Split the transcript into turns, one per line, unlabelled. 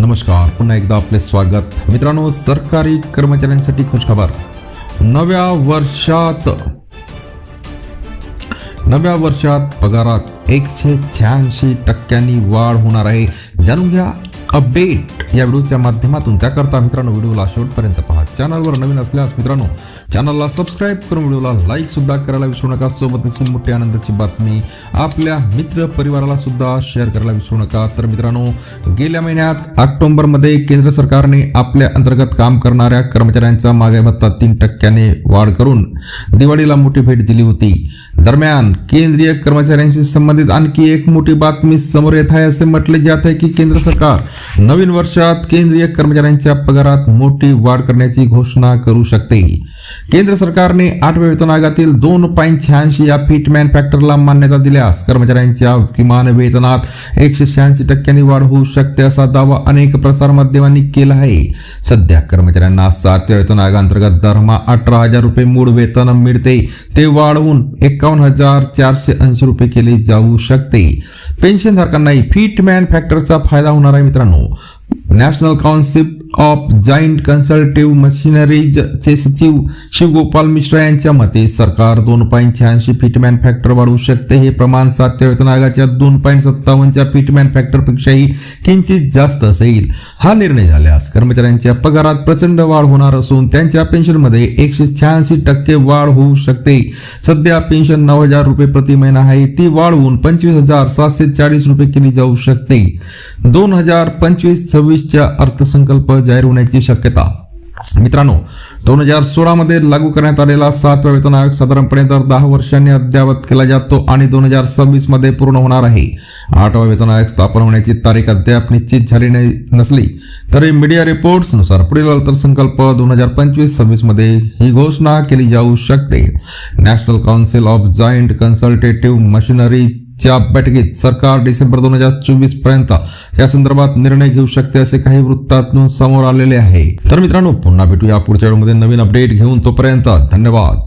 नमस्कार पुन्हा एकदा आपले स्वागत. मित्रांनो सरकारी कर्मचाऱ्यांसाठी खुशखबर. नव्या वर्षात नव्या वर्षात पगारात एकशे शहाऐंशी टक्क्यांनी वाढ होणार आहे. जाणून घ्या अपडेट या व्हिडिओच्या माध्यमातून. त्याकरता मित्रांनो व्हिडिओला शेवटपर्यंत पहा. चॅनलवर नवीन असल्यास मित्रांनो चॅनलला सबस्क्राईब करून व्हिडिओला लाईक सुद्धा करायला विसरू नका. सोबतच ही मोठी आनंदाची बातमी. आपल्या मित्र परिवाराला सुद्धा शेअर करायला विसरू नका. तर मित्रांनो गेल्या महिन्यात ऑक्टोबरमध्ये केंद्र सरकारने आपल्या अंतर्गत काम करणाऱ्या कर्मचाऱ्यांचा मागे भत्ता तीन टक्क्याने वाढ करून दिवाळीला मोठी भेट दिली होती. दरम्यान केंद्रीय कर्मचाऱ्यांशी संबंधित आणखी एक मोठी बातमी समोर येत आहे असे म्हटले जात आहे की केंद्र सरकार नवीन वर्षात केंद्रीय कर्मचाऱ्यांच्या पगारात मोठी वाढ करण्याची घोषणा करू शकते. केंद्र सरकारने आठव्या वेतन आयोगातील दोन पॉईंट शहाऐंशी या फिटमॅन फॅक्टरला मान्यता दिल्यास कर्मचाऱ्यांच्या किमान वेतनात एकशे शहाऐंशी टक्क्यांनी वाढ होऊ शकते असा दावा अनेक प्रसारमाध्यमांनी केला आहे. सध्या कर्मचाऱ्यांना सातव्या वेतन आयोगाअंतर्गत दरमहा अठरा हजार रुपये मूळ वेतन मिळते. ते वाढवून एकावन्न हजार चारशे ऐंशी रुपये केले जाऊ शकते. पेन्शनधारकांनाही फिटमॅन फॅक्टरचा फायदा होणार आहे मित्रांनो. National council of joint consultative मशिनरीजचे सचिव शिवगोपाल मिश्रा यांच्या मते सरकार दोन पॉईंट शहाऐंशी फिटमॅन फॅक्टर वाढवू शकते. हे प्रमाण सातव्या वेतन आयोगाच्या दोन पॉईंट सत्तावन्नच्या फिटमॅन फॅक्टर किंचित जास्त असेल. हा निर्णय झाल्यास कर्मचाऱ्यांच्या पगारात प्रचंड वाढ होणार असून त्यांच्या पेन्शनमध्ये एकशे शहाऐंशी टक्के वाढ होऊ शकते. सध्या पेन्शन नऊ हजार रुपये प्रति महिना आहे. ती वाढवून पंचवीस हजार सातशे चाळीस रुपये केली जाऊ शकते. दोन हजार पंचवीस सव्वीसच्या अर्थसंकल्प जाहीर होण्याची शक्यता. मित्रांनो दोन हजार सोळामध्ये लागू करण्यात आलेला सातवा वेतन आयोग साधारणपणे दर दहा वर्षांनी अद्ययावत केला जातो आणि दोन हजार सव्वीसमध्ये पूर्ण होणार आहे. आठवा वेतन आयोग स्थापन होण्याची तारीख अद्याप निश्चित झाली नाही नसली तरी मीडिया रिपोर्ट्सनुसार पुढील अर्थसंकल्प दोन हजार पंचवीस सव्वीसमध्ये ही घोषणा केली जाऊ शकते. National council of joint consultative machinery च्या बैठकीत सरकार डिसेंबर दोन हजार चोवीसपर्यंत या संदर्भात निर्णय घेऊ शकते असे काही वृत्तातून समोर आलेले आहे. तर मित्रांनो पुन्हा भेटूया पुढच्या वेळेमध्ये नवीन अपडेट घेऊन तोपर्यंत धन्यवाद.